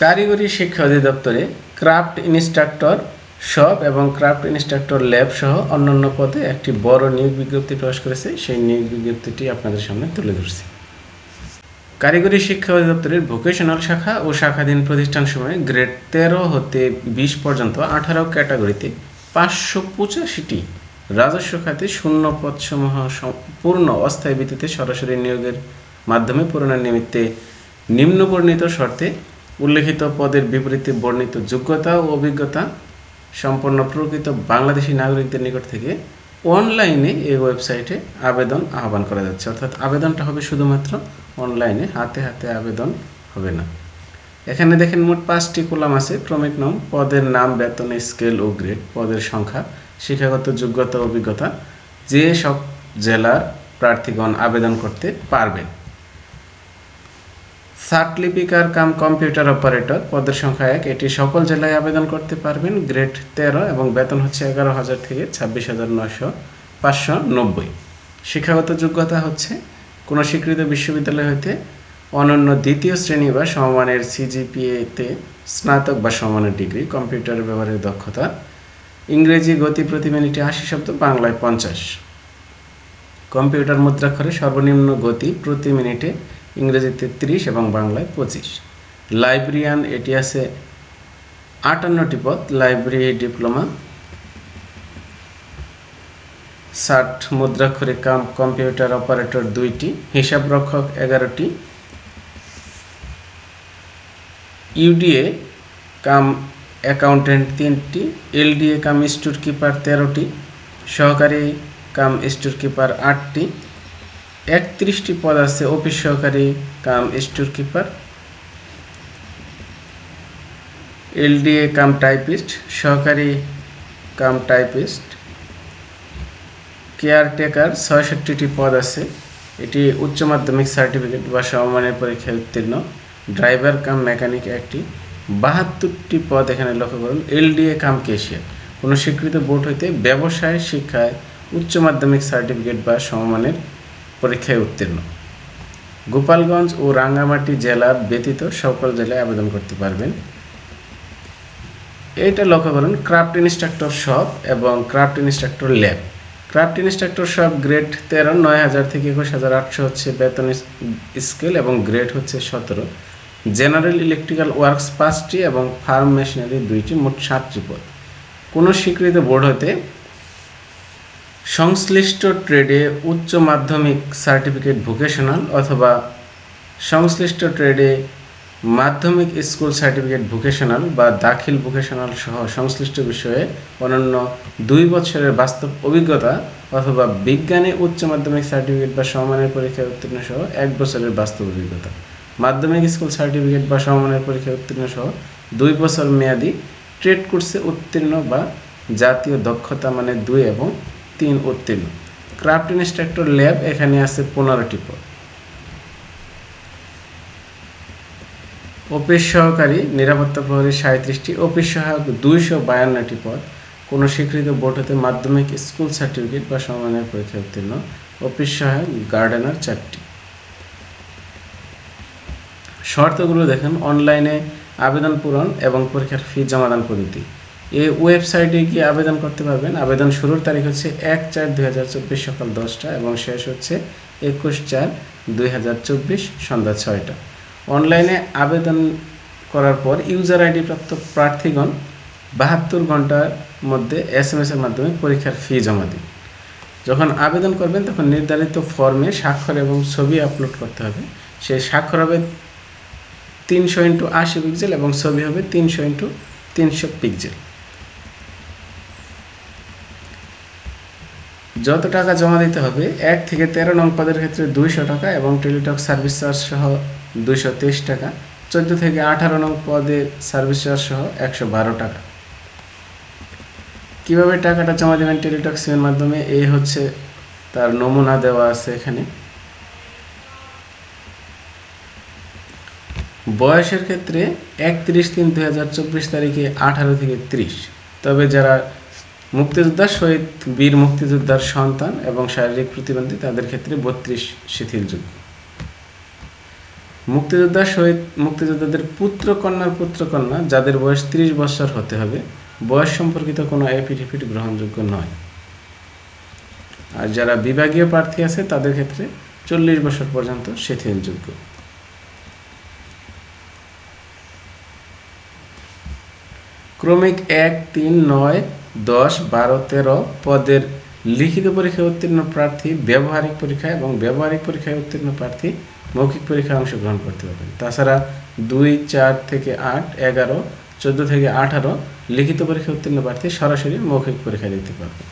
কারিগরি শিক্ষা অধিদপ্তরে ক্রাফট ইনস্ট্রাক্টর শপ এবং ক্রাফট ইনস্ট্রাক্টর ল্যাব সহ অন্যান্য পদে একটি বড় নিয়োগ বিজ্ঞপ্তি প্রকাশ করেছে। সেই নিয়োগ বিজ্ঞপ্তিটি আপনাদের সামনে তুলে ধরছি। কারিগরি শিক্ষা অধিদপ্তরের ভোকেশনাল শাখা ও শাখাধীন প্রতিষ্ঠান সময়ে গ্রেড তেরো হতে বিশ পর্যন্ত আঠারো ক্যাটাগরিতে পাঁচশো পঁচাশিটি রাজস্ব খাতে শূন্য পদসমূহ সম- পূর্ণ অস্থায়ী ভিত্তিতে সরাসরি নিয়োগের মাধ্যমে পূরণের নিমিত্তে নিম্ন বর্ণিত শর্তে উল্লেখিত পদের বিপরীতে বর্ণিত যোগ্যতা ও অভিজ্ঞতা সম্পন্ন প্রকৃত বাংলাদেশি নাগরিকদের নিকট থেকে অনলাইনে এই ওয়েবসাইটে আবেদন আহ্বান করা যাচ্ছে। অর্থাৎ আবেদনটা হবে শুধুমাত্র অনলাইনে, হাতে হাতে আবেদন হবে না। এখানে দেখেন মোট পাঁচটি কলাম আছে। ক্রমিক নাম পদের নাম, বেতন, স্কেল ও গ্রেড। পদের সংখ্যা, শিক্ষাগত যোগ্যতা, অভিজ্ঞতা, যে সব জেলার প্রার্থীগণ আবেদন করতে পারবেন। সার্টলিপিকার কাম কম্পিউটার অপারেটর, পদের সংখ্যা এক। এটি সকল জেলায় আবেদন করতে পারবেন। গ্রেড তেরো এবং বেতন হচ্ছে এগারো হাজার থেকে ছাব্বিশ হাজার নয়শো পাঁচশো নব্বই। শিক্ষাগত যোগ্যতা হচ্ছে কোনো স্বীকৃত বিশ্ববিদ্যালয় হইতে অনন্য দ্বিতীয় শ্রেণি বা সমমানের সিজিপিএতে স্নাতক বা সমমানের ডিগ্রি, কম্পিউটার ব্যবহারের দক্ষতা, ইংরেজি গতি প্রতি মিনিটে আশি শব্দ, বাংলায় পঞ্চাশ। কম্পিউটার মুদ্রাক্ষরে সর্বনিম্ন গতি প্রতি মিনিটে ইংরেজিতে ত্রিশ এবং বাংলায় পঁচিশ। লাইব্রেরিয়ান, এটি আছে আটান্নটি পদ, লাইব্রেরি ডিপ্লোমা, ষাট মুদ্রাক্ষরে কাম, কম্পিউটার অপারেটর দুইটি, হিসাব রক্ষক এগারোটি, ইউডিএ কাম অ্যাকাউন্টেন্ট তিনটি, এলডিএ কাম স্টোর কিপার তেরোটি, সহকারী কাম স্টোর কিপার আটটি একত্রিশটি পদ আছে অফিস সহকারী, cum store keeper, LDA cum typist, সহকারী কাম টাইপিস্ট, কেয়ারটেকার, ছয়ষট্টিটি পদ আছে। এটি উচ্চ মাধ্যমিক সার্টিফিকেট বা সমমানের পরীক্ষায় উত্তীর্ণ। ড্রাইভার কাম মেকানিক একটি। বাহাত্তরটি পদ এখানে লক্ষ্য করুন। এলডিএ কাম কেশিয়ার কোনো স্বীকৃত বোর্ড হইতে ব্যবসায়, শিক্ষায় উচ্চ মাধ্যমিক সার্টিফিকেট বা সমমানের পরীক্ষায় উত্তীর্ণ। গোপালগঞ্জ ও রাঙ্গামাটি জেলার ব্যতীত সকল জেলায় আবেদন করতে পারবেন। এটা লক্ষ্য করুন ক্রাফট ইনস্ট্রাক্টর শপ এবং craft instructor lab craft instructor shop grade তেরো, নয় হাজার থেকে একুশ হাজার আটশো হচ্ছে বেতন স্কেল এবং গ্রেড হচ্ছে সতেরো। জেনারেল ইলেকট্রিক্যাল ওয়ার্কস পাঁচটি এবং ফার্ম মেশিনারি দুইটি, মোট সাতটি পদ। কোনো স্বীকৃত বোর্ড হতে সংশ্লিষ্ট ট্রেডে উচ্চ মাধ্যমিক সার্টিফিকেট ভোকেশনাল অথবা সংশ্লিষ্ট ট্রেডে মাধ্যমিক স্কুল সার্টিফিকেট ভোকেশনাল বা দাখিল ভোকেশনাল সহ সংশ্লিষ্ট বিষয়ে অনন্য দুই বছরের বাস্তব অভিজ্ঞতা অথবা বিজ্ঞানে উচ্চ মাধ্যমিক সার্টিফিকেট বা সমমানের পরীক্ষায় উত্তীর্ণ সহ এক বছরের বাস্তব অভিজ্ঞতা। মাধ্যমিক স্কুল সার্টিফিকেট বা সমমানের পরীক্ষায় উত্তীর্ণ সহ দুই বছর মেয়াদি ট্রেড কোর্সে উত্তীর্ণ বা জাতীয় দক্ষতা মানে দুই এবং তিন উত্তীর্ণ ক্রাফট ইনস্ট্রাক্টর ল্যাব এখানে আছে পনেরোটি পদ। অফিস সহকারী, নিরাপত্তা প্রহরী সাঁত্রিশটি অফিস সহায়ক দুইশো বায়ান্নটি পদ। কোনো স্বীকৃত বোর্ড হতে মাধ্যমিক, স্কুল সার্টিফিকেট বা সমমানের পরীক্ষায় উত্তীর্ণ। অফিস সহায়ক গার্ডেনার চারটি। শর্তগুলো দেখেন। অনলাইনে আবেদন পূরণ এবং পরীক্ষার ফি জমাদান পদ্ধতি। এই ওয়েবসাইটে গিয়ে আবেদন করতে পারবেন। আবেদন শুরুর তারিখ হচ্ছে এক চার দুই সকাল দশটা এবং শেষ হচ্ছে একুশ চার দুই সন্ধ্যা ছয়টা। অনলাইনে আবেদন করার পর ইউজার আইডি প্রাপ্ত প্রার্থীগণ বাহাত্তর ঘণ্টার মধ্যে এস এম এর মাধ্যমে পরীক্ষার ফি জমা দিন। যখন আবেদন করবেন, তখন নির্ধারিত ফর্মে স্বাক্ষর এবং ছবি আপলোড করতে হবে। সেই স্বাক্ষর হবে তিনশো ইন্টু আশি পিক্সেল এবং ছবি হবে তিনশো ইন্টু তিনশো পিক্সেল যত টাকা জমা দিতে হবে, এক থেকে তেরো নং পদের ক্ষেত্রে দুইশো টাকা এবং টেলিটক সার্ভিস চার্জ সহ দুইশো তেইশ টাকা। চোদ্দ থেকে আঠারো নং পদে সার্ভিস চার্জ সহ একশো বারো টাকা। কীভাবে টাকাটা জমা দেবেন টেলিটক সিমের মাধ্যমে? এই হচ্ছে তার নমুনা দেওয়া আছে এখানে। বয়সের ক্ষেত্রে একত্রিশ তিন চব্বিশ তারিখে আঠারো থেকে ত্রিশ। তবে যারা মুক্তিযোদ্ধা শহীদ বীর মুক্তিযোদ্ধার সন্তান এবং শারীরিক প্রতিবন্ধী তাদের ক্ষেত্রে বত্রিশ শিথিলযোগ্য মুক্তিযোদ্ধার শহীদ মুক্তিযোদ্ধাদের পুত্র কন্যার পুত্র কন্যা, যাদের বয়স ত্রিশ বছর হতে হবে, বয়স সম্পর্কিত কোনো এফিডেভিট গ্রহণযোগ্য নয়। আর যারা বিভাগীয় প্রার্থী আছে, তাদের ক্ষেত্রে চল্লিশ বছর পর্যন্ত শিথিলযোগ্য ক্রমিক এক, তিন, নয় দশ, বারো, তেরো পদের লিখিত পরীক্ষায় উত্তীর্ণ প্রার্থী, ব্যবহারিক পরীক্ষা এবং ব্যবহারিক পরীক্ষায় উত্তীর্ণ প্রার্থী মৌখিক পরীক্ষায় অংশগ্রহণ করতে পারবেন। তাছাড়া দুই, চার থেকে আট, এগারো, চোদ্দ থেকে আঠারো লিখিত পরীক্ষায় উত্তীর্ণ প্রার্থী সরাসরি মৌখিক পরীক্ষা দিতে পারবে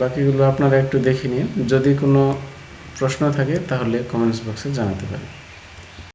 বাকিগুলো আপনারা একটু দেখে নিন। যদি কোনো প্রশ্ন থাকে তাহলে কমেন্টস বক্সে জানাতে পারেন।